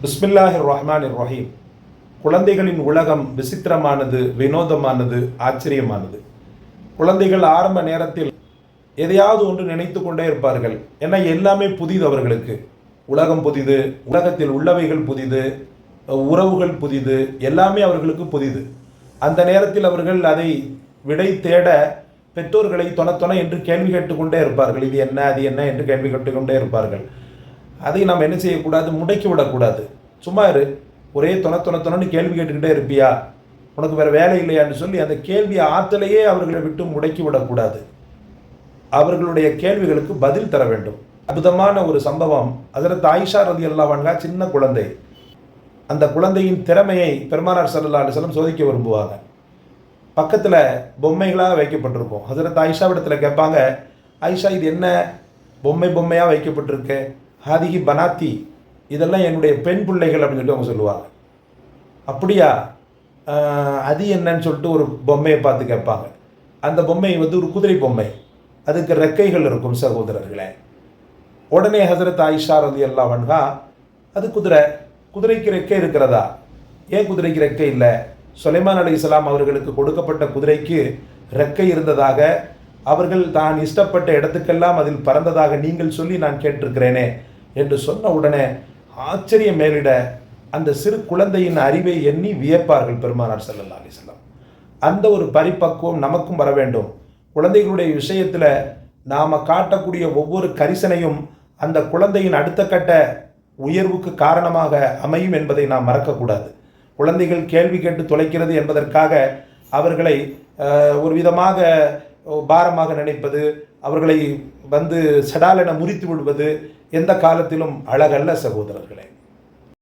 பிஸ்மில்லாஹிர் ரஹ்மான் ரஹீம் குழந்தைகளின் உலகம் விசித்திரமானது வினோதமானது ஆச்சரியமானது. குழந்தைகள் ஆரம்ப நேரத்தில் எதையாவது ஒன்று நினைத்து கொண்டே இருப்பார்கள். ஏன்னா எல்லாமே புதிது அவர்களுக்கு. உலகம் புதிது உலகத்தில் உள்ளவைகள் புதிது உறவுகள் புதிது எல்லாமே அவர்களுக்கு புதிது. அந்த நேரத்தில் அவர்கள் அதை விடை தேட பெற்றோர்களை தொண தொண என்று கேள்வி கேட்டுக்கொண்டே இருப்பார்கள். இது என்ன அது என்ன என்று கேள்வி கேட்டுக்கொண்டே இருப்பார்கள். அதை நாம் என்ன செய்யக்கூடாது? முடக்கி விடக்கூடாது. சும்மா இரு. ஒரே தொண தொண தொணன்னு கேள்வி கேட்டுக்கிட்டே இருப்பியா? உனக்கு வேறு வேலை இல்லையான்னு சொல்லி அந்த கேள்வி ஆற்றலையே அவர்களை விட்டு முடக்கி விடக்கூடாது. அவர்களுடைய கேள்விகளுக்கு பதில் தர வேண்டும். அற்புதமான ஒரு சம்பவம். அதில் ஆயிஷா ரதி அல்லாவான்கா சின்ன குழந்தை. அந்த குழந்தையின் திறமையை பெருமானார் சல்லா அலிஸ்லம் சோதிக்க விரும்புவாங்க. பக்கத்தில் பொம்மைகளாக வைக்கப்பட்டிருக்கும். ஹசரத் ஆயிஷாவிடத்தில் கேட்பாங்க ஆயிஷா இது என்ன பொம்மை பொம்மையாக வைக்கப்பட்டிருக்கு? ஹாதிகி பனாத்தி இதெல்லாம் என்னுடைய பெண் பிள்ளைகள் அப்படின்னு சொல்லிட்டு அவங்க சொல்லுவாங்க. அப்படியா? அது என்னன்னு சொல்லிட்டு ஒரு பொம்மையை பார்த்து கேட்பாங்க. அந்த பொம்மை வந்து ஒரு குதிரை பொம்மை. அதுக்கு ரெக்கைகள் இருக்கும் சகோதரர்களே. உடனே ஹசரத் ஆயிஷா ரதி அல்லாவன்கா அது குதிரை. குதிரைக்கு ரெக்கை இருக்கிறதா? ஏன் குதிரைக்கு ரெக்கை இல்லை? சுலைமான் அலி இஸ்லாம் அவர்களுக்கு கொடுக்கப்பட்ட குதிரைக்கு ரெக்கை இருந்ததாக அவர்கள் தான் இஷ்டப்பட்ட இடத்துக்கெல்லாம் அதில் பறந்ததாக நீங்கள் சொல்லி நான் கேட்டிருக்கிறேனே. என்று சொன்ன உடனே ஆச்சரியம் மேலிட அந்த சிறு குழந்தையின் அறிவை எண்ணி வியப்பார்கள் பெருமானார் செல்லல்லா அலைஹி அந்த ஒரு பரிபக்குவம் நமக்கும் வர வேண்டும். குழந்தைகளுடைய விஷயத்தில் நாம் காட்டக்கூடிய ஒவ்வொரு கரிசனையும் அந்த குழந்தையின் அடுத்த கட்ட உயர்வுக்கு காரணமாக அமையும் என்பதை நாம் மறக்கக்கூடாது. குழந்தைகள் கேள்வி கேட்டு தொலைக்கிறது என்பதற்காக அவர்களை ஒரு விதமாக பாரமாக நினைப்பது அவர்களை வந்து செடாலென முறித்து விடுவது எந்த காலத்திலும் அழகல்ல சகோதரர்களே.